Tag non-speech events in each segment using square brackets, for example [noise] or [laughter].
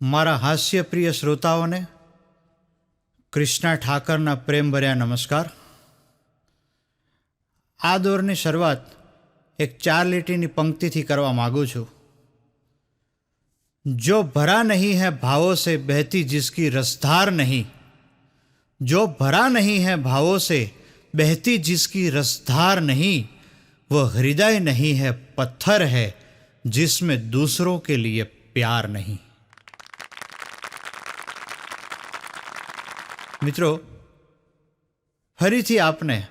મારા હાસ્યપ્રિય શ્રોતાઓને કૃષ્ણા ઠાકરના પ્રેમભર્યા નમસ્કાર આ દોરની શરૂઆત એક ચાર લીટીની પંક્તિથી કરવા માગું છું જો ભરા નહીં है भावों से बहती जिसकी रसधार नहीं जो भरा नहीं है भावों से बहती जिसकी रसधार नहीं वह हृदय नहीं है पत्थर है जिसमें दूसरों के लिए प्यार नहीं મિત્રો, ફરીથી આપને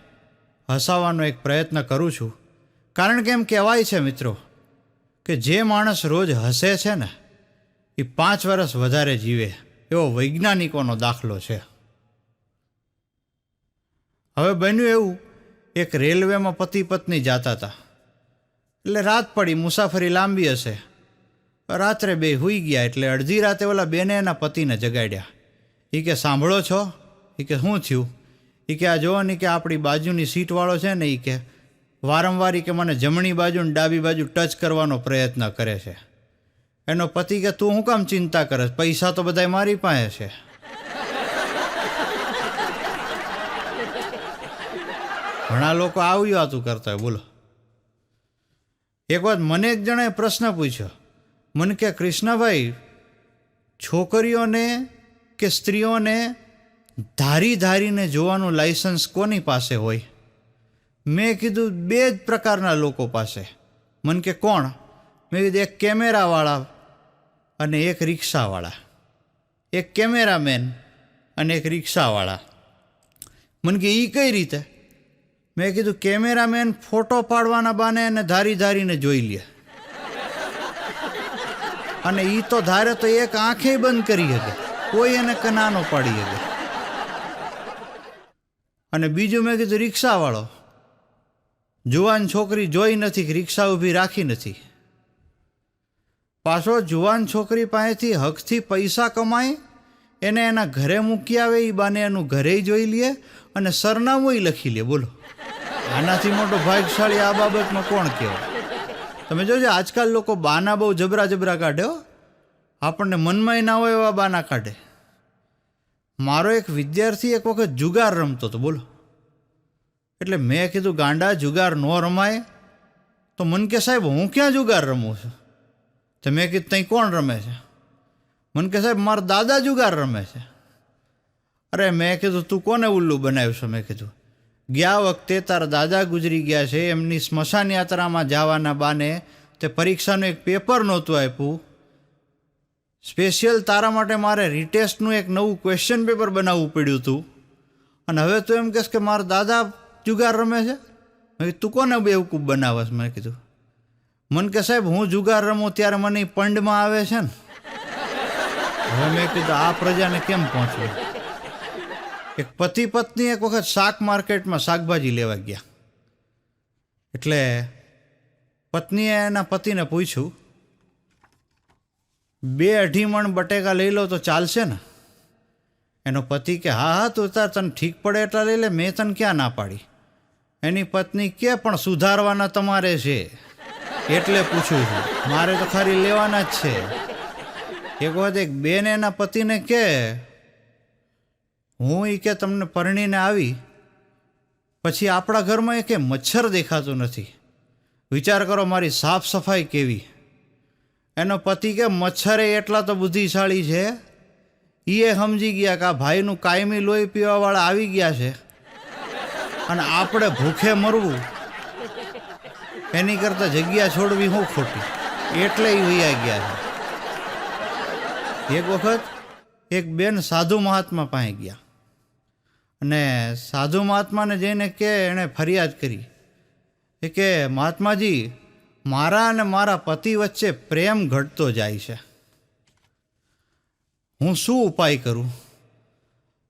હસાવવાનો એક પ્રયત્ન કરું છું. કારણ કે એમ કહેવાય છે મિત્રો, કે જે માણસ રોજ હસે છે ને, એ પાંચ વર્ષ વધારે જીવે એવો વૈજ્ઞાનિકોનો દાખલો છે. હવે બન્યું એવું, એક રેલવેમાં પતિ પત્ની જાતા હતા. એટલે રાત પડી, મુસાફરી લાંબી હશે. રાત્રે બે હુઈ ગયા, એટલે અડધી રાતે ઓલા બેને એના પતિને જગાડ્યા. એ કે, સાંભળો છો? એ કે શું થયું? એ કે, આ જુઓ ને કે, આપણી બાજુની સીટવાળો છે ને એ કે, વારંવાર એ કે મને જમણી બાજુ ને ડાબી બાજુ ટચ કરવાનો પ્રયત્ન કરે છે. એનો પતિ કે, તું શું કામ ચિંતા કરે પૈસા તો બધાય મારી પાસે છે. ઘણા લોકો આવી વાતું કરતા હોય, બોલો. એક વાત મને એક જણાએ પ્રશ્ન પૂછ્યો. મને કે, કૃષ્ણભાઈ, છોકરીઓને કે સ્ત્રીઓને ધારી ધારીને જોવાનું લાયસન્સ કોની પાસે હોય? મેં કીધું બે જ પ્રકારના લોકો પાસે. મને કે કોણ? મેં કીધું એક કેમેરાવાળા અને એક રિક્ષાવાળા. એક કેમેરામેન અને એક રિક્ષાવાળા. મને કે એ કઈ રીતે? મેં કીધું કેમેરામેન ફોટો પાડવાના બાને એને ધારી ધારીને જોઈ લે. અને એ તો ધારે તો એક આંખે બંધ કરી શકે. કોઈ એને કનાનો પાડી શકે. અને બીજું મેં કીધું, રિક્ષાવાળો, જુવાન છોકરી જોઈ નથી કે રિક્ષા ઊભી રાખી નથી. પાછો જુવાન છોકરી પાસેથી હકથી પૈસા કમાય એને એના ઘરે મૂકી આવે એ બાને એનું ઘરે જોઈ લે અને સરનામું લખી લે. બોલો. આનાથી મોટો ભાગશાળી આ બાબતમાં કોણ કહેવાય? તમે જોજો, આજકાલ લોકો બાના બહુ જબરા જબરા કાઢે હો. આપણને મનમાં ના હોય એવા બાના કાઢે. મારો એક વિદ્યાર્થી એક વખત જુગાર રમતો હતો, બોલો. એટલે મેં કીધું, ગાંડા, જુગાર ન રમાય. તો મન કે, સાહેબ, હું ક્યાં જુગાર રમું છું? તો મેં કીધું ત્યાં કોણ રમે છે? મન કે, સાહેબ, મારા દાદા જુગાર રમે છે. અરે મેં કીધું, તું કોને ઉલ્લુ બનાવ્યું છે? મેં કીધું, ગયા વખતે તારા દાદા ગુજરી ગયા છે, એમની સ્મશાન યાત્રામાં જવાના બાને તે પરીક્ષાનું એક પેપર નહોતું આપ્યું. સ્પેશિયલ તારા માટે મારે રિટેસ્ટનું એક નવું ક્વેશ્ચન પેપર બનાવવું પડ્યું હતું અને હવે તું એમ કહેશ કે મારા દાદા જુગાર રમે છે? મેં તું કોને બેવકૂફ બનાવસ મેં કીધું. મને કે, સાહેબ, હું જુગાર રમું ત્યારે મને પંડમાં આવે છે ને. હવે મેં કીધું, આ પ્રજાને કેમ પહોંચવું? એક પતિ પત્ની એક વખત શાક માર્કેટમાં શાકભાજી લેવા ગયા. એટલે પત્નીએ એના પતિને પૂછ્યું બે અઢી મણ બટેકા લઈ લો તો ચાલશે ને? એનો પતિ કે, હા હા, તું તાર તને ઠીક પડે એટલા લઈ લે, મેં તને ક્યાં ના પાડી? એની પત્ની કે, પણ સુધારવાના તમારે છે. એટલે પૂછું છું, મારે તો ખાલી લેવાના જ છે. એક વખત એક બેન એના પતિને કે, હું એ કે તમને પરણીને આવી, પછી આપણા ઘરમાં એ કે મચ્છર દેખાતું નથી. વિચાર કરો મારી સાફ સફાઈ કેવી. એનો પતિ કે, મચ્છરે એટલા તો બુદ્ધિશાળી છે. એ સમજી ગયા કે આ ભાઈનું કાયમી લોહી પીવાવાળા આવી ગયા છે. અને આપણે ભૂખે મરવું. એની કરતાં જગ્યા છોડવી હું ખોટી. એટલે એ વૈયા ગયા છે. એક વખત એક બેન સાધુ મહાત્મા પાસે ગયા. અને સાધુ મહાત્માને જઈને કે, એણે ફરિયાદ કરી. કે, મહાત્માજી મારા અને મારા પતિ વચ્ચે પ્રેમ ઘટતો જાય છે. હું શું ઉપાય કરું?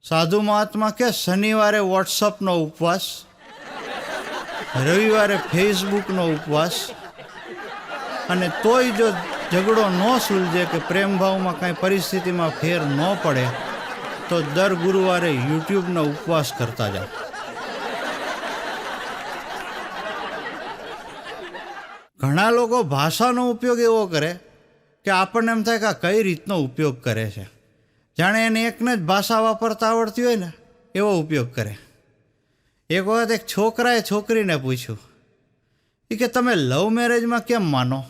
સાધુ મહાત્મા કે શનિવારે વોટ્સઅપનો ઉપવાસ? રવિવારે ફેસબુકનો ઉપવાસ? અને તોય જો ઝઘડો ન સુલજે કે પ્રેમભાવમાં કાંઈ પરિસ્થિતિમાં ફેર ન પડે, તો દર ગુરુવારે યુટ્યુબનો ઉપવાસ કરતા જાઓ. ઘણા લોકો ભાષાનો ઉપયોગ એવો કરે કે આપણને એમ થાય કે આ કઈ રીતનો ઉપયોગ કરે છે. જાણે એને એકને જ ભાષા વાપરતા આવડતી હોય ને, એવો ઉપયોગ કરે. એક વખત એક છોકરાએ છોકરીને પૂછ્યું એ કે તમે લવ મેરેજમાં કેમ માનો?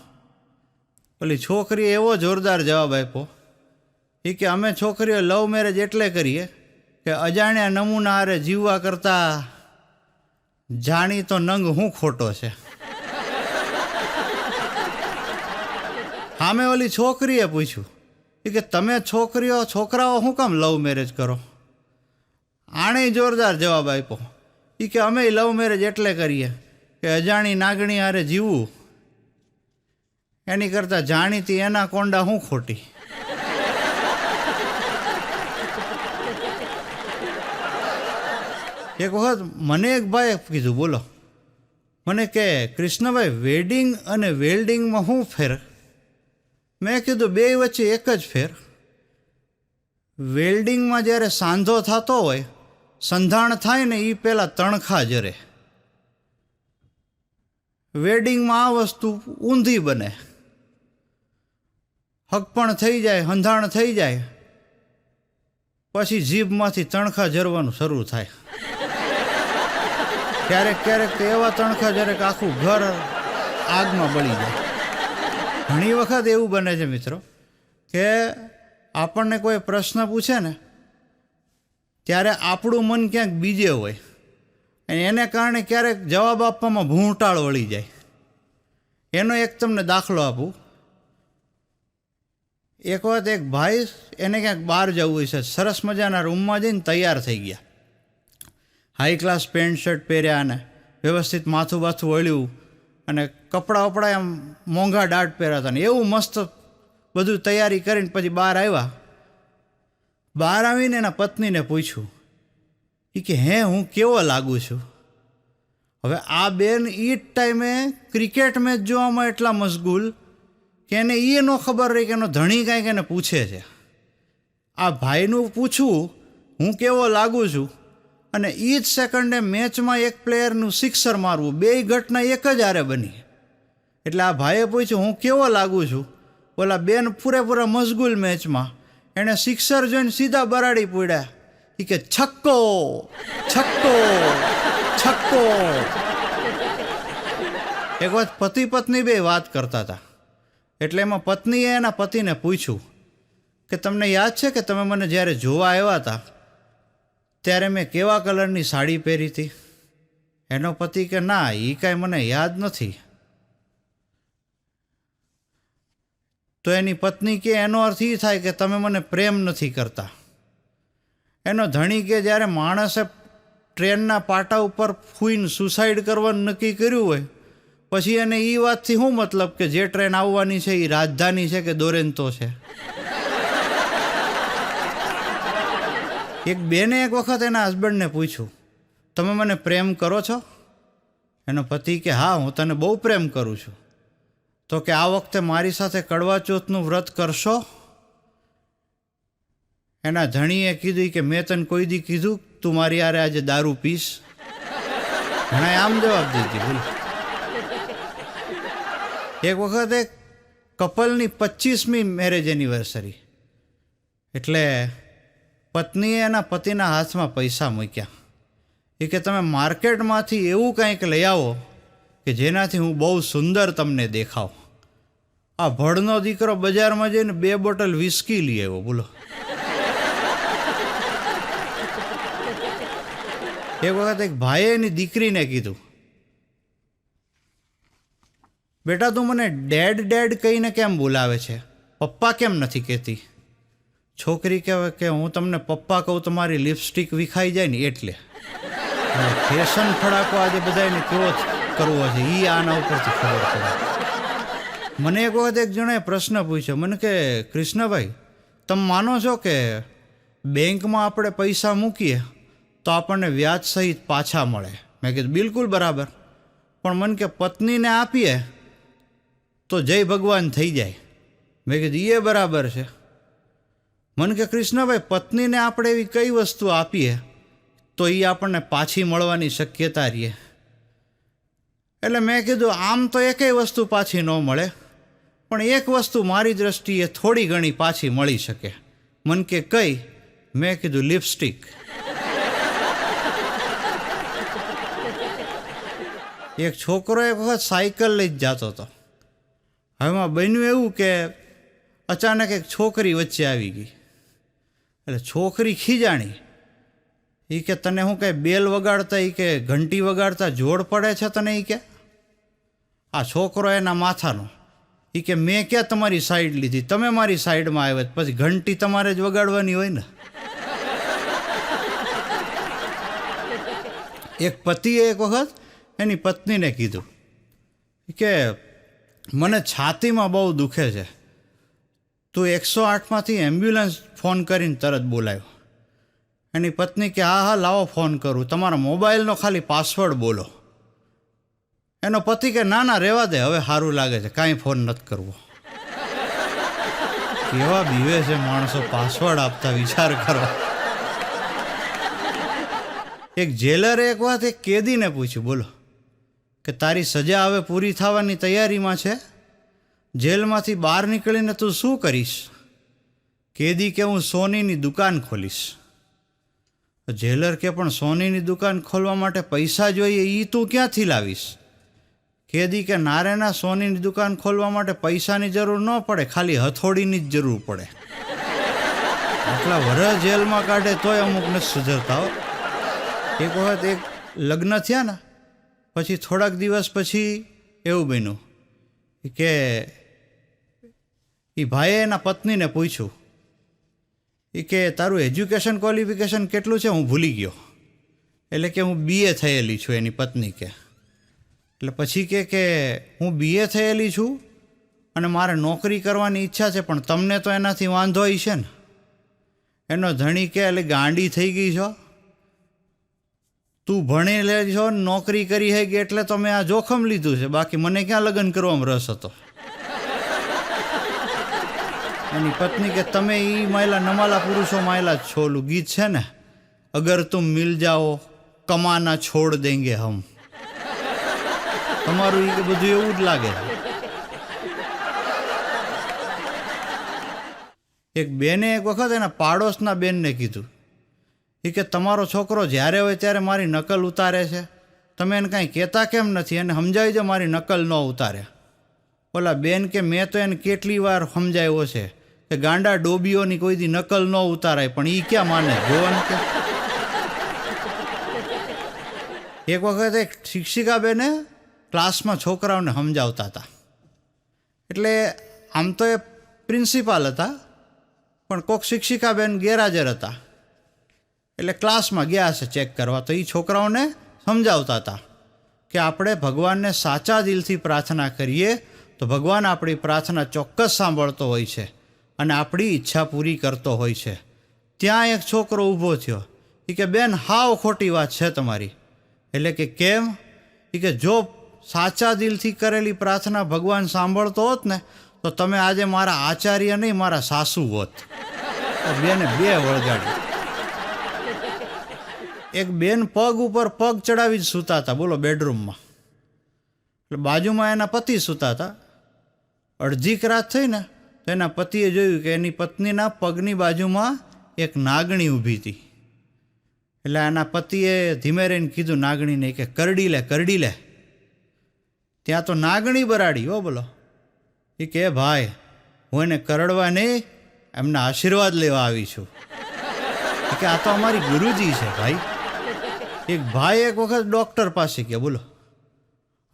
ઓલી છોકરીએ એવો જોરદાર જવાબ આપ્યો એ કે અમે છોકરીઓ લવ મેરેજ એટલે કરીએ કે અજાણ્યા નમૂના હારે જીવવા કરતાં જાણી તો નંગ હું ખોટો છે. સામે ઓલી છોકરીએ પૂછ્યું કે તમે છોકરીઓ, છોકરાઓ શું કામ લવ મેરેજ કરો? આણે જોરદાર જવાબ આપ્યો એ કે અમે લવ મેરેજ એટલે કરીએ કે અજાણી નાગણી હારે જીવવું. એની કરતાં જાણીતી એના કોંડા હું ખોટી? એક વખત મને એક ભાઈ કીધું, બોલો. મને કે, કૃષ્ણભાઈ વેડિંગ અને વેલ્ડિંગમાં શું ફેર મેં કીધું બે વચ્ચે એક જ ફેર. વેલ્ડિંગમાં જ્યારે સાંધો થતો હોય, સંધાણ થાય ને એ પહેલાં તણખા જરે વેડિંગમાં આ વસ્તુ ઊંધી બને. હક પણ થઈ જાય, હંધાણ થઈ જાય, પછી જીભમાંથી તણખા જરવાનું શરૂ થાય. ક્યારેક ક્યારેક તો એવા તણખા કે આખું ઘર આગમાં બળી જાય. ઘણી વખત એવું બને છે મિત્રો કે આપણને કોઈ પ્રશ્ન પૂછે ને, ત્યારે આપણું મન ક્યાંક બીજે હોય અને એને કારણે ક્યારેક જવાબ આપવામાં ભૂંટાળ વળી જાય. એનો એક તમને દાખલો આપું. એક વખત એક ભાઈ એને ક્યાંક બહાર જવું હોય છે, સરસ મજાના રૂમમાં જઈને તૈયાર થઈ ગયા. હાઈ ક્લાસ પેન્ટ શર્ટ પહેર્યા અને વ્યવસ્થિત માથું બાથું વળ્યું અને કપડાં વપડા એમ મોંઘા દાટ પહેર્યા હતા ને એવું મસ્ત બધું તૈયારી કરીને પછી બહાર આવ્યા. બહાર આવીને એના પત્નીને પૂછ્યું એ કે, હે, હું કેવો લાગુ છું? હવે આ બેન એ જ ટાઈમે ક્રિકેટ મેચ જોવામાં એટલા મશગુલ કે એને એ ન ખબર રહી કે એનો ધણી કાંઈક એને પૂછે છે. આ ભાઈનું પૂછવું, હું કેવો લાગુ છું? અને એ જ સેકન્ડે મેચમાં એક પ્લેયરનું સિક્સર મારવું. બે ઘટના એક જ આરે બની. એટલે આ ભાઈએ પૂછ્યું, હું કેવો લાગુ છું? ઓલા બેન પૂરેપૂરા મશગુલ મેચમાં. એણે સિક્સર જોઈને સીધા બરાડી પડ્યા. એ કે, છક્કો છક્કો છક્કો. એક વખત પતિ પત્ની બે વાત કરતા હતા. એટલે એમાં પત્નીએ એના પતિને પૂછ્યું કે, તમને યાદ છે કે તમે મને જ્યારે જોવા આવ્યા હતા ત્યારે મેં કેવા કલરની સાડી પહેરી હતી? એનો પતિ કે ના એ કાંઈ મને યાદ નથી. તો એની પત્ની કે, એનો અર્થ એ થાય કે તમે મને પ્રેમ નથી કરતા. એનો ધણી કે જ્યારે માણસે ટ્રેનના પાટા ઉપર ફૂઈને સુસાઇડ કરવાનું નક્કી કર્યું હોય, પછી એને એ વાતથી શું મતલબ કે જે ટ્રેન આવવાની છે એ રાજધાની છે કે દોરેન્તો છે? એક બેને એક વખત એના હસબન્ડને પૂછ્યું, તમે મને પ્રેમ કરો છો? એનો પતિ કે, હા, હું તને બહુ પ્રેમ કરું છું. તો કે, આ વખતે મારી સાથે કડવા ચોથનું વ્રત કરશો? એના ધણીએ કીધું કે, મેં તને કોઈ દી કીધું, તું મારી યારે આજે દારૂ પીશ. ઘણા આમ જવાબ દીધી, બોલ. એક વખત એક કપલની પચીસમી મેરેજ એનિવર્સરી એટલે પત્નીએ એના પતિના હાથમાં પૈસા મૂક્યા. એ કે, તમે માર્કેટમાંથી એવું કંઈક લઈ આવો કે જેનાથી હું બહુ સુંદર તમને દેખાવ. આ ભડનો દીકરો બજારમાં જઈને બે બોટલ વિસ્કી લઈ આવ્યો, બોલો. એક વખત એક ભાઈએ એની દીકરીને કીધું, બેટા, તું મને ડેડ ડેડ કહીને કેમ બોલાવે છે? પપ્પા કેમ નથી કહેતી? છોકરી કહેવાય કે હું તમને પપ્પા કહું તમારી લિપસ્ટિક વિખાઈ જાય ને એટલે. ફેશન ફડાકો આજે બધાને કેવો કરવો છે એ આના ઉપરથી ખબર પડે. મને એક વખત એક જણાએ પ્રશ્ન પૂછ્યો, મને કે, કૃષ્ણભાઈ, તમે માનો છો કે બેંકમાં આપણે પૈસા મૂકીએ તો આપણને વ્યાજ સહિત પાછા મળે? મેં કીધું, બિલકુલ બરાબર. પણ મને કે, પત્નીને આપીએ તો જય ભગવાન થઈ જાય. મેં કીધું એ બરાબર છે. મને કે કૃષ્ણભાઈ, પત્નીને આપણે એવી કઈ વસ્તુ આપીએ તો એ આપણને પાછી મળવાની શક્યતા રહીએ એટલે મેં કીધું, આમ તો એકેય વસ્તુ પાછી ન મળે, પણ એક વસ્તુ મારી દ્રષ્ટિએ થોડી ઘણી પાછી મળી શકે. મન કે કઈ, મેં કીધું, લિપસ્ટિક. એક છોકરો એક વખત સાયકલ લઈ જ જતો હતો. હવેમાં બન્યું એવું કે અચાનક એક છોકરી વચ્ચે આવી ગઈ. એટલે છોકરી ખીજાણી. એ કે તને હું કંઈ બેલ વગાડતા એ કે ઘંટી વગાડતા જોડ પડે છે તને એ કે? આ છોકરો એના માથાનો. એ કે મેં ક્યાં તમારી સાઈડ લીધી? તમે મારી સાઈડમાં આવ્યા પછી ઘંટી તમારે જ વગાડવાની હોય ને. એક પતિએ એક વખત એની પત્નીને કીધું. કે, મને છાતીમાં બહુ દુખે છે. તું એકસો આઠમાંથી એમ્બ્યુલન્સ ફોન કરીને તરત બોલાવ્યો એની પત્ની કે, હા હા, લાવો ફોન કરું. તમારા મોબાઈલનો ખાલી પાસવર્ડ બોલો. એનો પતિ કે, ના ના રહેવા દે, હવે સારું લાગે છે, કાંઈ ફોન નથી કરવો. કેવા બીવે છે માણસો પાસવર્ડ આપતા વિચાર કરો. એક જેલરે એક વાત એક કેદીને પૂછ્યું, બોલો, કે તારી સજા હવે પૂરી થવાની તૈયારીમાં છે? જેલમાંથી બહાર નીકળીને તું શું કરીશ? કેદી કે હું સોનીની દુકાન ખોલીશ. જેલર કે પણ સોનીની દુકાન ખોલવા માટે પૈસા જોઈએ એ તું ક્યાંથી લાવીશ? કેદી કે નારેના સોનીની દુકાન ખોલવા માટે પૈસાની જરૂર ન પડે, ખાલી હથોડીની જ જરૂર પડે. આટલા વરસ જેલમાં કાઢે તોય અમુકને સુધરતા હો. એક વખત એક લગ્ન થયા ને પછી થોડાક દિવસ પછી એવું બન્યું કે એ ભાઈએ એના પત્નીને પૂછ્યું એ કે, તારું એજ્યુકેશન ક્વોલિફિકેશન કેટલું છે? હું ભૂલી ગયો. એટલે કે, હું બીએ થયેલી છું એની પત્ની કે. એટલે પછી કે કે, હું બીએ થયેલી છું અને મારે નોકરી કરવાની ઈચ્છા છે, પણ તમને તો એનાથી વાંધો છે ને. એનો ધણી કે એટલે ગાંડી થઈ ગઈ છો. તું ભણી લે છો નોકરી કરી હે કે, એટલે તો મેં આ જોખમ લીધું છે. બાકી મને ક્યાં લગ્ન કરવામાં રસ હતો? એની પત્ની કે તમે એ માયલા નમાલા પુરુષો માયલા છોલું. ગીત છે ને, અગર તુમ મિલ જાઓ, કમાના છોડ દેંગે હમ. તમારું એ બધું એવું જ લાગે. એક બેને એક વખત એના પાડોશના બેનને કીધું. એ કે તમારો છોકરો જ્યારે હોય ત્યારે મારી નકલ ઉતારે છે. તમે એને કાંઈ કહેતા કેમ નથી? એને સમજાવી દો મારી નકલ ન ઉતારે. ઓલા બેન કે મેં તો એને કેટલી વાર સમજાવ્યો છે. કે ગાંડા ડોબીઓની કોઈ દી નકલ ન ઉતારાય, પણ એ ક્યાં માને? જોવાનું કે? એક વખત એક શિક્ષિકા બેને ક્લાસમાં છોકરાઓને સમજાવતા હતા. એટલે આમ તો એ પ્રિન્સિપાલ હતા, પણ કોક શિક્ષિકા બેન ગેરહાજર હતા. એટલે ક્લાસમાં ગયા હશે ચેક કરવા, તો એ છોકરાઓને સમજાવતા હતા કે આપણે ભગવાનને સાચા દિલથી પ્રાર્થના કરીએ, તો ભગવાન આપણી પ્રાર્થના ચોક્કસ સાંભળતો હોય છે. અને આપણી ઈચ્છા પૂરી કરતો હોય છે. ત્યાં એક છોકરો ઊભો થયો. એ કે, બેન, હાવ ખોટી વાત છે તમારી. એટલે કે, કેમ? એ કે, જો સાચા દિલથી કરેલી પ્રાર્થના ભગવાન સાંભળતો હોત ને, તો તમે આજે મારા આચાર્ય નહીં, મારા સાસુ હોત. બેને બે વળગાડી એક બેન પગ ઉપર પગ ચડાવી જ સૂતા હતા, બોલો, બેડરૂમમાં. એટલે બાજુમાં એના પતિ સૂતા હતા. અડધીક રાત થઈ ને તો એના પતિએ જોયું કે એની પત્નીના પગની બાજુમાં એક નાગણી ઊભી હતી. એટલે એના પતિએ ધીમે રહીને કીધું, નાગણીને કે કરડી લે કરડી લે. ત્યાં તો નાગણી બરાડી, હો બોલો. એ કે, ભાઈ, હું એને કરડવા નહીં એમના આશીર્વાદ લેવા આવી છું. કે, આ તો અમારી ગુરુજી છે ભાઈ. એક ભાઈ એક વખત ડૉક્ટર પાસે ગયા, બોલો.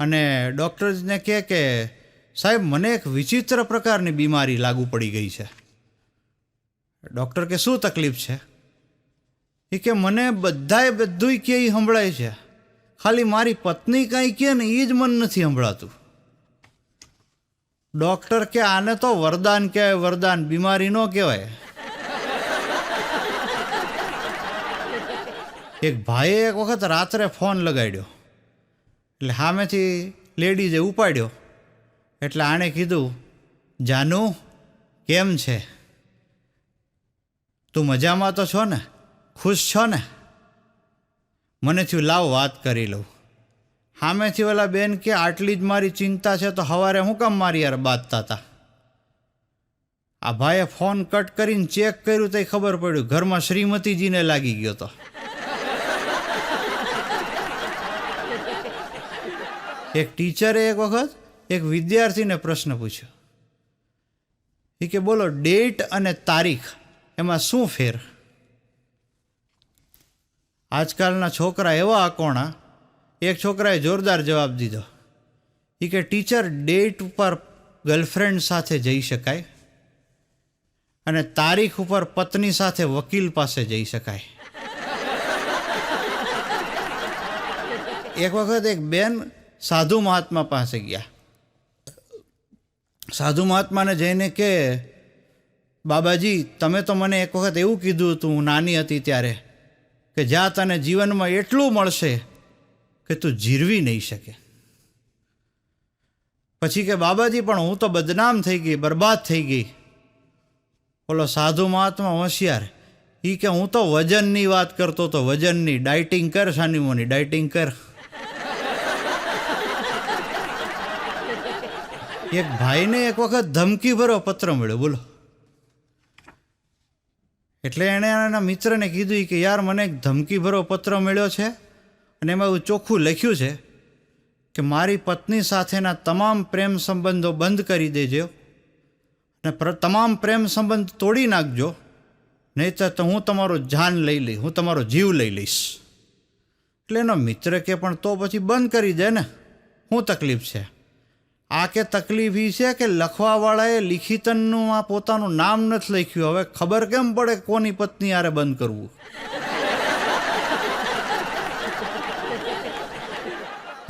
અને ડૉક્ટરને કહે કે સાહેબ, મને એક વિચિત્ર પ્રકારની બીમારી લાગુ પડી ગઈ છે. ડૉક્ટર કે શું તકલીફ છે? એ કે મને બધાએ બધુંય કે સંભળાય છે. ખાલી મારી પત્ની કાંઈ કહે ને એ જ મન નથી સંભળાતું. ડૉક્ટર કે આને તો વરદાન કહેવાય, વરદાન બીમારી ન કહેવાય. એક ભાઈએ એક વખત રાત્રે ફોન લગાડ્યો. એટલે સામેથી લેડીઝે ઉપાડ્યો. એટલે આણે કીધું, જાનુ, કેમ છે? તું મજામાં તો છો ને? ખુશ છો ને? મને થયું, લાવ વાત કરી લઉં. સામેથી ઓલા બેન કે, આટલી જ મારી ચિંતા છે તો સવારે હું કામ મારી યાર બાંધતા હતા આ ભાઈએ ફોન કટ કરીને ચેક કર્યું તો ખબર પડ્યું, ઘરમાં શ્રીમતીજીને લાગી ગયો તો. એક ટીચરે એક વખત એક વિદ્યાર્થીને પ્રશ્ન પૂછ્યો. એ કે, બોલો ડેટ અને તારીખ, એમાં શું ફેર? આજકાલના છોકરા એવા અકોણા, એક છોકરાએ જોરદાર જવાબ દીધો. એ કે ટીચર ડેટ ઉપર ગર્લફ્રેન્ડ સાથે જઈ શકાય અને તારીખ ઉપર પત્ની સાથે વકીલ પાસે જઈ શકાય. એક વખત એક બેન સાધુ મહાત્મા પાસે ગયા. સાધુ મહાત્માને જઈને કે, બાબાજી, તમે તો મને એક વખત એવું કીધું હતું, હું નાની હતી ત્યારે, કે જ્યાં તને જીવનમાં એટલું મળશે કે તું જીરવી નહીં શકે. પછી કે, બાબાજી, પણ હું તો બદનામ થઈ ગઈ, બરબાદ થઈ ગઈ. ઓલો સાધુ મહાત્મા હોશિયાર એ કે હું તો વજનની વાત કરતો તો વજનની, ડાયટિંગ કર, સાનીમોની, ડાયટિંગ કર. એક ભાઈને એક વખત ધમકી ભરો પત્ર મળ્યો, બોલો. એટલે એણે એના મિત્રને કીધું કે, યાર, મને એક ધમકી ભરો પત્ર મળ્યો છે અને એમાં એવું ચોખ્ખું લખ્યું છે કે મારી પત્ની સાથેના તમામ પ્રેમ સંબંધો બંધ કરી દેજો અને તમામ પ્રેમ સંબંધ તોડી નાખજો. નહીંતર તો હું તમારો જાન લઈ લઈ હું તમારો જીવ લઈ લઈશ. એટલે એનો મિત્ર કે, પણ તો પછી બંધ કરી દે ને. શું તકલીફ છે. આ કે તકલીફ એ છે કે લખવાવાળાએ લિખિતનનું આ પોતાનું નામ નથી લખ્યું. હવે ખબર કેમ પડે કોની પત્ની આરે બંધ કરવું?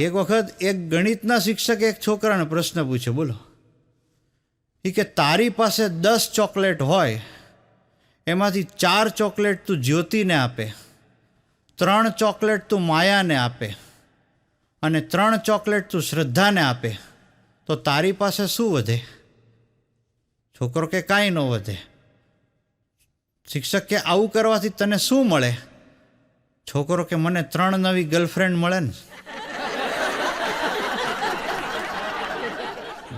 એક વખત એક ગણિતના શિક્ષકે એક છોકરાને પ્રશ્ન પૂછ્યો, બોલો એ કે તારી પાસે દસ ચોકલેટ હોય, એમાંથી ચાર ચોકલેટ તું જ્યોતિને આપે, ત્રણ ચોકલેટ તું માયાને આપે, અને ત્રણ ચોકલેટ તું શ્રદ્ધાને આપે. તો તારી પાસે શું વધે? છોકરો કે કાંઈ ન વધે? શિક્ષક કે આવું કરવાથી તને શું મળે? છોકરો કે મને ત્રણ નવી ગર્લફ્રેન્ડ મળે ને?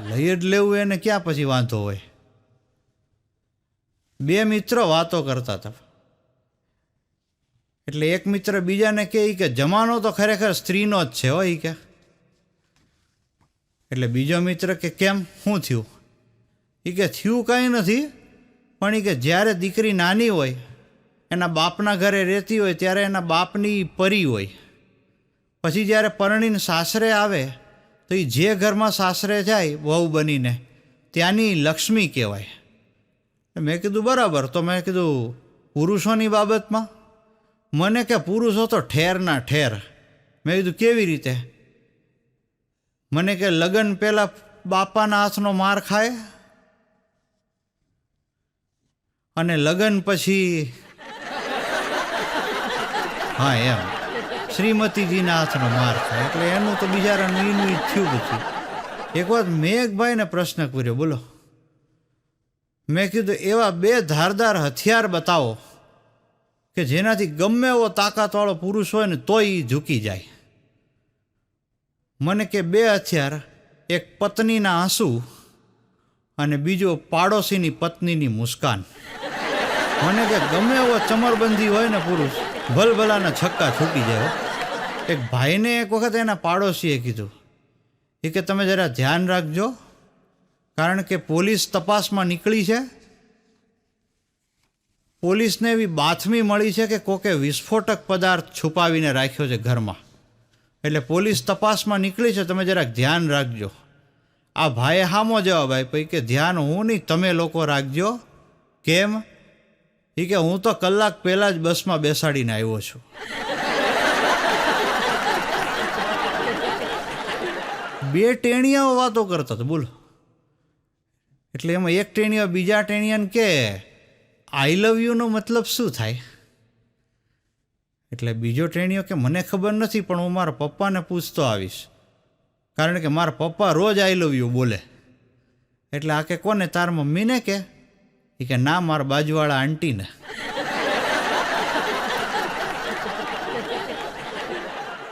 લઈ જ લેવું એને ક્યાં પછી વાંધો હોય? બે મિત્રો વાતો કરતા હતા. એટલે એક મિત્ર બીજાને કહે કે, જમાનો તો ખરેખર સ્ત્રીનો જ છે હો, ઈ કે. એટલે બીજો મિત્ર કે, કેમ? શું થયું? એ કે, થયું કાંઈ નથી, પણ એ કે, જ્યારે દીકરી નાની હોય, એના બાપના ઘરે રહેતી હોય, ત્યારે એના બાપની પરી હોય. પછી જ્યારે પરણીને સાસરે આવે, તો એ જે ઘરમાં સાસરે જાય, વહુ બનીને, ત્યાંની લક્ષ્મી કહેવાય. મેં કીધું, બરાબર. તો મેં કીધું, પુરુષોની બાબતમાં? મને કે, પુરુષો તો ઠેરના ઠેર. મેં કીધું, કેવી રીતે? મને કે, લગ્ન પહેલાં બાપાના હાથનો માર ખાય અને લગ્ન પછી [laughs] હા, એમ. શ્રીમતીજીના હાથનો માર ખાય. એટલે એનું તો બિચારાનું ઈનું જ થયું પછી એક વાત મેઘભાઈને પ્રશ્ન કર્યો, બોલો. મેં કીધું, એવા બે ધારદાર હથિયાર બતાવો કે જેનાથી ગમે એવો તાકાતવાળો પુરુષ હોય ને તોય ઝૂકી જાય. મને કે બે હથિયાર, એક પત્નીના આંસુ અને બીજો પાડોશીની પત્નીની મુસ્કાન. મને કે ગમે એવો ચમરબંધી હોય ને પુરુષ, ભલભલાના છક્કા છૂટી જાય એક ભાઈને એક વખત એના પાડોશીએ કીધું. એ કે તમે જરા ધ્યાન રાખજો, કારણ કે પોલીસ તપાસમાં નીકળી છે. પોલીસને એવી બાથમી મળી છે કે કોકે વિસ્ફોટક પદાર્થ છુપાવીને રાખ્યો છે ઘરમાં. એટલે પોલીસ તપાસમાં નીકળી છે, તમે જરાક ધ્યાન રાખજો. આ ભાઈએ હામો જવાબ આપ્યો કે, ધ્યાન હું નહીં, તમે લોકો રાખજો. કેમ? એ કે, હું તો કલાક પહેલાં જ બસમાં બેસાડીને આવ્યો છું. બે ટેણિયાઓ વાતો કરતા હતા, બોલો. એટલે એમાં એક ટેણિયો બીજા ટેણિયાને કે આઈ લવ યુનો મતલબ શું થાય? એટલે બીજો ટ્રેણીઓ કે મને ખબર નથી, પણ હું મારા પપ્પાને પૂછતો આવીશ. કારણ કે મારા પપ્પા રોજ આઈ લવ યુ બોલે. એટલે આ કે કોને? તાર મમ્મીને કે? એ કે ના, મારા બાજુવાળા આંટીને.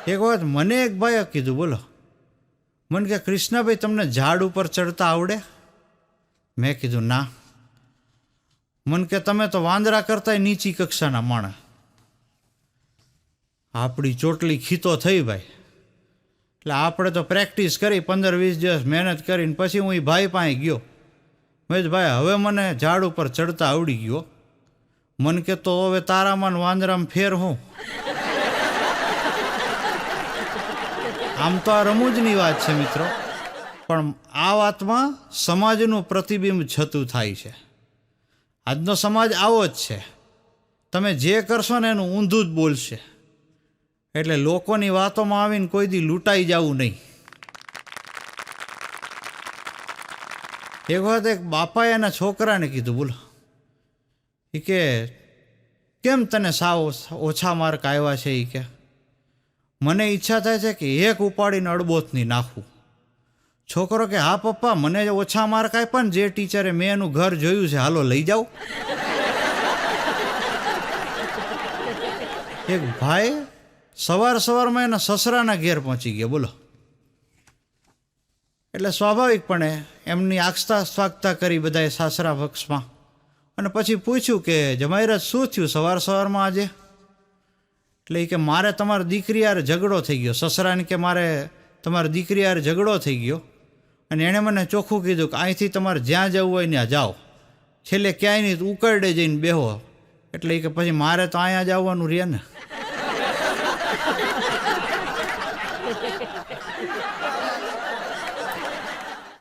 એક વખત મને એક ભાઈએ કીધું, બોલો. મને કે, કૃષ્ણભાઈ, તમને ઝાડ ઉપર ચડતા આવડે? મેં કીધું, ના. મન કે, તમે તો વાંદરા કરતાંય નીચી કક્ષાના માણસ. આપણી ચોટલી ખીતો થઈ ભાઈ. એટલે આપણે તો પ્રેક્ટિસ કરી પંદર વીસ દિવસ મહેનત કરીને પછી હું એ ભાઈ પાસે ગયો. મેં ભાઈ, હવે મને ઝાડ ઉપર ચડતા આવડી ગયો મન કે તો હવે તારામાં વાંદરામાં ફેર હું. આમ તો આ રમૂજની વાત છે મિત્રો. પણ આ વાતમાં સમાજનું પ્રતિબિંબ છતું થાય છે. આજનો સમાજ આવો જ છે. તમે જે કરશો ને એનું ઊંધું જ બોલશે. એટલે લોકોની વાતોમાં આવીને કોઈ દી લૂંટાઈ જવું નહીં. એક વખત એક બાપાએ એના છોકરાને કીધું, બોલો એ કે, કેમ તને સાવ ઓછા માર્ક આવ્યા છે એ કે? મને ઈચ્છા થાય છે કે એક ઉપાડીને અડબોથની નાખવું છોકરો કે, હા, પપ્પા, મને ઓછા માર્ક આપ્યા ને જે ટીચરે મેં એનું ઘર જોયું છે, હાલો લઈ જાઓ. એક ભાઈ સવાર સવારમાં એના સસરાના ઘેર પહોંચી ગયા, બોલો. એટલે સ્વાભાવિકપણે એમની આગતા સ્વાગતા કરી બધાએ સાસરા પક્ષમાં. અને પછી પૂછ્યું કે, જમાઈરાજ, શું થયું સવાર સવારમાં આજે? એટલે કે, મારે તમારી દીકરી યાર ઝઘડો થઈ ગયો. સસરાને કે મારે તમારી દીકરી યાર ઝઘડો થઈ ગયો. અને એણે મને ચોખ્ખું કીધું કે, અહીંથી તમારે જ્યાં જવું હોય ત્યાં જાઓ. છેલ્લે ક્યાંય નહીં, ઉકરડે જઈને બેહો. એટલે કે, પછી મારે તો અહીંયા જ આવવાનું રહે ને.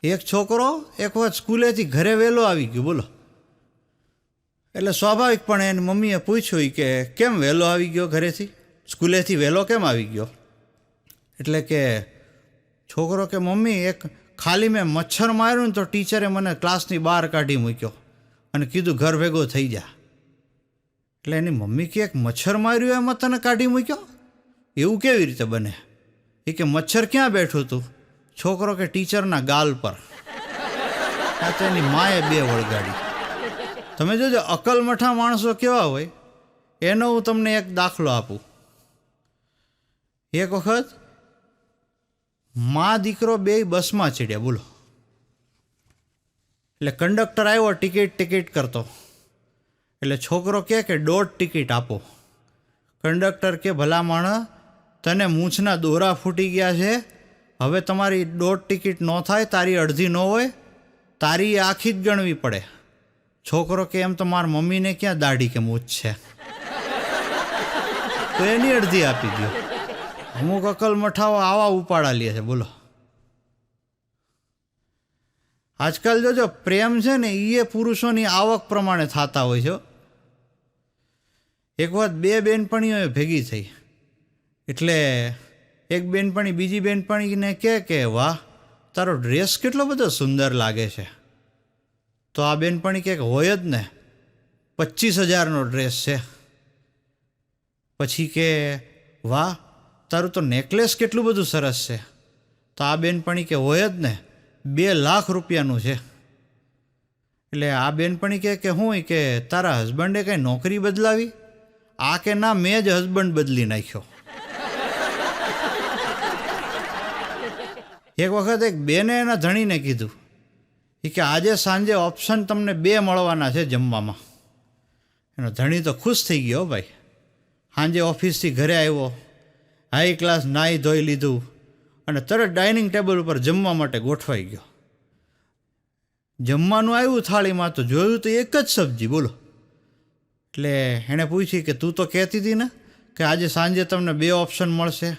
એક છોકરો એક વખત સ્કૂલેથી ઘરે વહેલો આવી ગયો, બોલો. એટલે સ્વાભાવિકપણે એની મમ્મીએ પૂછ્યું કે, કેમ વહેલો આવી ગયો ઘરેથી? સ્કૂલેથી વહેલો કેમ આવી ગયો? એટલે કે, છોકરો કે, મમ્મી, એક ખાલી મેં મચ્છર માર્યું ને તો ટીચરે મને ક્લાસની બહાર કાઢી મૂક્યો અને કીધું ઘર ભેગો થઈ જા. એટલે એની મમ્મી કે, એક મચ્છર માર્યું એમાં તને કાઢી મૂક્યો? એવું કેવી રીતે બને? એ કે, મચ્છર ક્યાં બેઠું હતું છોકરો કે ટીચરના ગાલ પર. આ તો એની માએ બે વળગાડી. તમે જોજો, અકલમઠા માણસો કેવા હોય? એનો હું તમને એક દાખલો આપું. એક વખત મા દીકરો બે બસમાં ચડ્યા, બોલો. એટલે કંડક્ટર આવ્યો, ટિકિટ ટિકિટ કરતો. એટલે છોકરો કહે કે, દોઢ ટિકિટ આપો. કંડક્ટર કે, ભલા માણસ, તને મૂછના દોરા ફૂટી ગયા છે હવે તમારી દોઢ ટિકિટ ન થાય, તારી અડધી ન હોય, તારી આખી જ ગણવી પડે. છોકરો કે એમ તો મારા મમ્મીને ક્યાં દાઢી કે મૂછ છે? તો એની અડધી આપી દો અમુક અકલ મઠાઓ આવા ઉપાડા લે છે, બોલો. આજકાલ જોજો પ્રેમ છે ને એ પુરુષોની આવક પ્રમાણે થતા હોય છે એક વાત બે બહેનપણીઓએ ભેગી થઈ. એટલે એક બેનપણી, બીજી બેનપણીને કહે કે, વાહ, તારો ડ્રેસ કેટલો બધો સુંદર લાગે છે. તો આ બેનપણી કહે કે, હોય જ ને પચીસ હજારનો ડ્રેસ છે. પછી કે, વાહ, તારું તો નેકલેસ કેટલું બધું સરસ છે. તો આ બેનપણી કે, હોય જ ને, બે લાખ રૂપિયાનું છે. એટલે આ બેનપણી કહે કે, હું કે, તારા હસબન્ડે કંઈ નોકરી બદલાવી? આ કે ના, મેં જ હસબન્ડ બદલી નાખ્યો. એક વખત એક બેને એના ધણીને કીધું એ કે આજે સાંજે ઓપ્શન તમને બે મળવાના છે જમવામાં. એનો ધણી તો ખુશ થઈ ગયો ભાઈ, સાંજે ઓફિસથી ઘરે આવ્યો હાઈ ક્લાસ નાહી ધોઈ લીધું અને તરત ડાઇનિંગ ટેબલ ઉપર જમવા માટે ગોઠવાઈ ગયો. જમવાનું આવ્યું થાળીમાં તો જોયું તો એક જ સબ્જી, બોલો. એટલે એણે પૂછ્યું કે તું તો કહેતી હતી ને કે આજે સાંજે તમને બે ઓપ્શન મળશે.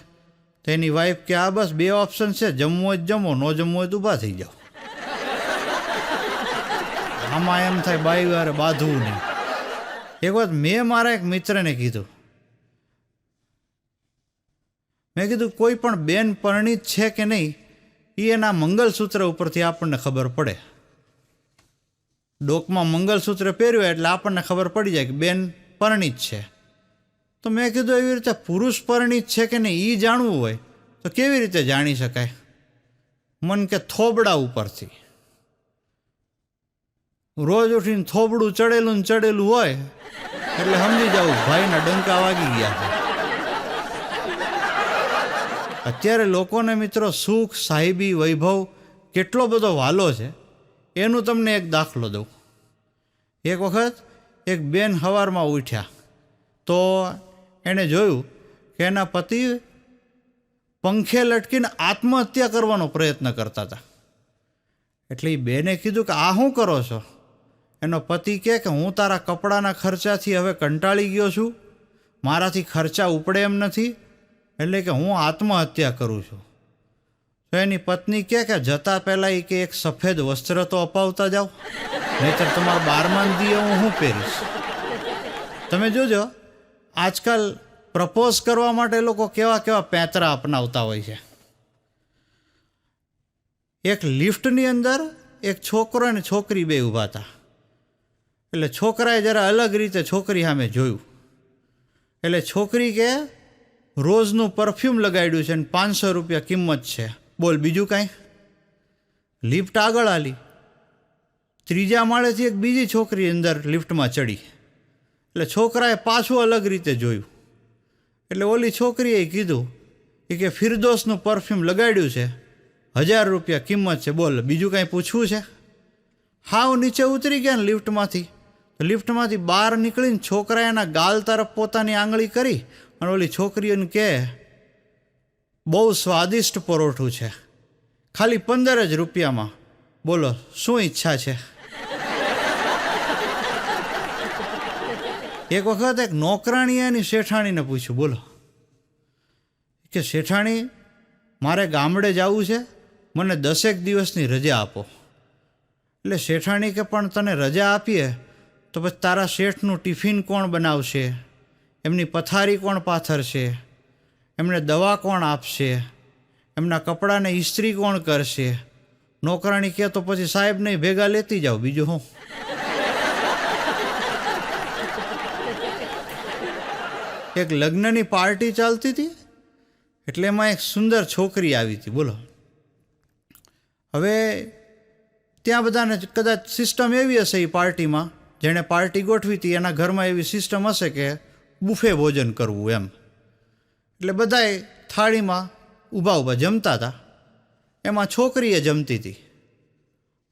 તો એની વાઈફ કે, આ બસ બે ઓપ્શન છે, જમવું તો જમો, ન જમવું હોય તો ઊભા થઈ જાઓ. આમાં એમ થાય, બાઈ વારે બાંધવું નહીં. એક વખત મેં મારા એક મિત્રને કીધું. મેં કીધું, કોઈ પણ બેન પરણિત છે કે નહીં એ એના મંગલસૂત્ર ઉપરથી આપણને ખબર પડે. ડોકમાં મંગલસૂત્ર પહેર્યું એટલે આપણને ખબર પડી જાય કે બેન પરણિત છે. તો મેં કીધું એવી રીતે પુરુષ પરણિત છે કે નહીં એ જાણવું હોય, તો કેવી રીતે જાણી શકાય? મન કે થોબડા ઉપરથી. રોજ ઉઠીને થોબડું ચડેલું ને ચડેલું હોય, એટલે સમજી જાવું ભાઈના ડંકા વાગી ગયા અત્યારે લોકોને મિત્રો સુખ, સાહેબી, વૈભવ કેટલો બધો વાલો છે, એનું તમને એક દાખલો દઉં. એક વખત એક બેન હવારમાં ઉઠ્યા, તો એણે જોયું કે એના પતિ પંખે લટકીને આત્મહત્યા કરવાનો પ્રયત્ન કરતા હતા. એટલે એ બેને કીધું કે, આ શું કરો છો? એનો પતિ કહે કે, હું તારા કપડાના ખર્ચાથી હવે કંટાળી ગયો છું. મારાથી ખર્ચા ઉપડે એમ નથી. એટલે કે હું આત્મહત્યા કરું છું. તો એની પત્ની કહે કે, જતા પહેલાં એ કે એક સફેદ વસ્ત્ર તો અપાવતા જાઓ. નહીતર તમારા બારમાન દીએ હું શું પહેરીશ. તમે જોજો આજકાલ પ્રપોઝ કરવા માટે લોકો કેવા કેવા પેંતરા અપનાવતા હોય છે. એક લિફ્ટની અંદર એક છોકરો અને છોકરી બે ઊભા હતા. એટલે છોકરાએ જરા અલગ રીતે છોકરી સામે જોયું. એટલે છોકરી કે રોજનું પરફ્યુમ લગાડ્યું છે અને પાંચસો રૂપિયા કિંમત છે. બોલ, બીજું કાંઈ? લિફ્ટ આગળ આલી. ત્રીજા માળેથી એક બીજી છોકરી અંદર લિફ્ટમાં ચડી. એટલે છોકરાએ પાછું અલગ રીતે જોયું. એટલે ઓલી છોકરીએ કીધું એ કે ફિરદોસનું પરફ્યુમ લગાડ્યું છે. હજાર રૂપિયા કિંમત છે, બોલ, બીજું કાંઈ પૂછવું છે? હાવ નીચે ઉતરી ગયા ને લિફ્ટમાંથી. લિફ્ટમાંથી બહાર નીકળીને છોકરાએ એના ગાલ તરફ પોતાની આંગળી કરી અને ઓલી છોકરીઓને કહે, બહુ સ્વાદિષ્ટ પરોઠું છે. ખાલી પંદર જ રૂપિયામાં. બોલો, શું ઈચ્છા છે? એક વખત એક નોકરાણીએ એની શેઠાણીને પૂછ્યું, બોલો, કે શેઠાણી, મારે ગામડે જવું છે, મને દસેક દિવસની રજા આપો. એટલે શેઠાણી કે, પણ તને રજા આપીએ, તો પછી તારા શેઠનું ટિફિન કોણ બનાવશે? એમની પથારી કોણ પાથરશે? એમને દવા કોણ આપશે? એમના કપડાને ઇસ્ત્રી કોણ કરશે? નોકરાણી કહે, તો પછી સાહેબને ભેગા લેતી જાઓ, બીજું હું. એક લગ્નની પાર્ટી ચાલતી હતી, એટલે એમાં એક સુંદર છોકરી આવી હતી. બોલો. હવે ત્યાં બધાને કદાચ સિસ્ટમ એવી હશે એ પાર્ટીમાં, જેણે પાર્ટી ગોઠવી હતી, એના ઘરમાં એવી સિસ્ટમ હશે કે બુફે ભોજન કરવું એમ. એટલે બધાએ થાળીમાં ઊભા ઊભા જમતા હતા. એમાં છોકરીએ જમતી હતી.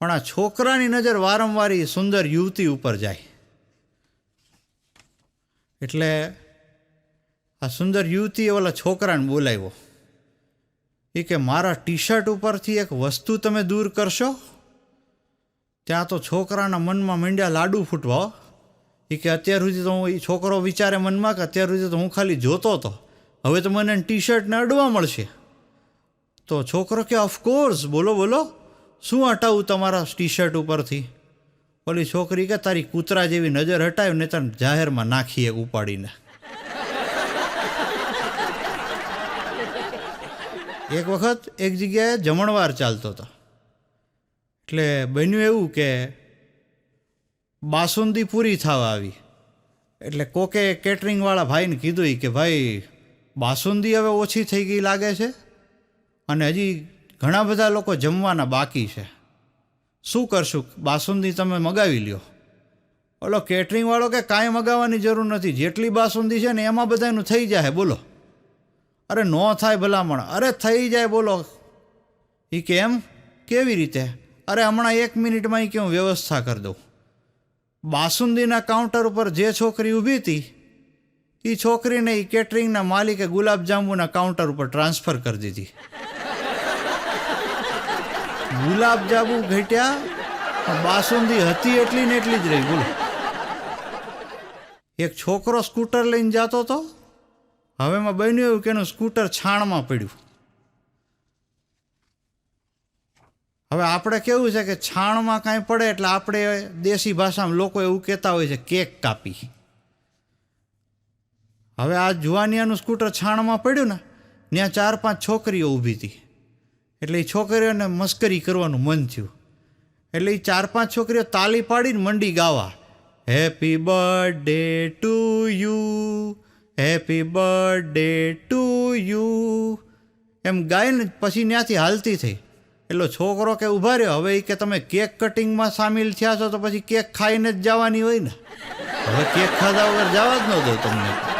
પણ આ છોકરાની નજર વારંવાર સુંદર યુવતી ઉપર જાય. એટલે આ સુંદર યુવતીએ ઓલા છોકરાને બોલાવ્યો. એ કે, મારા ટી શર્ટ ઉપરથી એક વસ્તુ તમે દૂર કરશો? ત્યાં તો છોકરાના મનમાં મીંડ્યા લાડુ ફૂટવા એ કે, અત્યાર સુધી તો હું એ છોકરો વિચારે મનમાં કે અત્યાર સુધી તો હું ખાલી જોતો હતો. હવે તો મને ટી શર્ટને અડવા મળશે. તો છોકરો કે ઓફકોર્સ બોલો બોલો. શું હટાવું તમારા ટી શર્ટ ઉપરથી? ઓલી છોકરી કે, તારી કૂતરા જેવી નજર હટાવી ને તને જાહેરમાં નાખીએ ઉપાડીને. એક વખત એક જગ્યાએ જમણવાર ચાલતો હતો. એટલે બન્યું એવું કે બાસુંદી પૂરી થવા આવી. એટલે કોકે કેટરિંગવાળા ભાઈને કીધું કે, ભાઈ, બાસુંદી હવે ઓછી થઈ ગઈ લાગે છે અને હજી ઘણા બધા લોકો જમવાના બાકી છે. શું કરશું? બાસુંદી તમે મગાવી લ્યો. ઓલો કેટરિંગવાળો કે કાંઈ મગાવવાની જરૂર નથી. જેટલી બાસુંદી છે ને એમાં બધાનું થઈ જાય, બોલો. અરે ન થાય ભલામણ. અરે થઈ જાય, બોલો. એ કેમ? કેવી રીતે? અરે હમણાં એક મિનિટમાં એ કે હું વ્યવસ્થા કરી દઉં. બાસુંદીના કાઉન્ટર ઉપર જે છોકરી ઊભી હતી એ છોકરીને એ કેટરિંગના માલિકે ગુલાબજાંબુના કાઉન્ટર ઉપર ટ્રાન્સફર કરી દીધી. ગુલાબજાંબુ ઘટ્યા બાસુંદી હતી એટલી ને એટલી જ રહી, બોલો. એક છોકરો સ્કૂટર લઈને જતો હતો હવે એમાં બન્યું એવું કે એનું સ્કૂટર છાણમાં પડ્યું. હવે આપણે કેવું છે કે છાણમાં કાંઈ પડે એટલે આપણે દેશી ભાષામાં લોકો એવું કહેતા હોય છે, કેક કાપી. હવે આ જુવાનિયાનું સ્કૂટર છાણમાં પડ્યું ને, ત્યાં ચાર પાંચ છોકરીઓ ઊભી હતી. એટલે એ છોકરીઓને મસ્કરી કરવાનું મન થયું. એટલે એ ચાર પાંચ છોકરીઓ તાલી પાડીને મંડી ગાવા happy birthday to you happy birthday to you એમ ગાઈને પછી ત્યાંથી હાલતી થઈ. એટલો છોકરો કે ઊભા રહ્યો, હવે એ કે તમે કેક કટિંગમાં સામેલ થયા છો તો પછી કેક ખાઈને જ જવાની હોય ને? હવે કેક ખાધા વગર જવા જ ન દઉં તમને.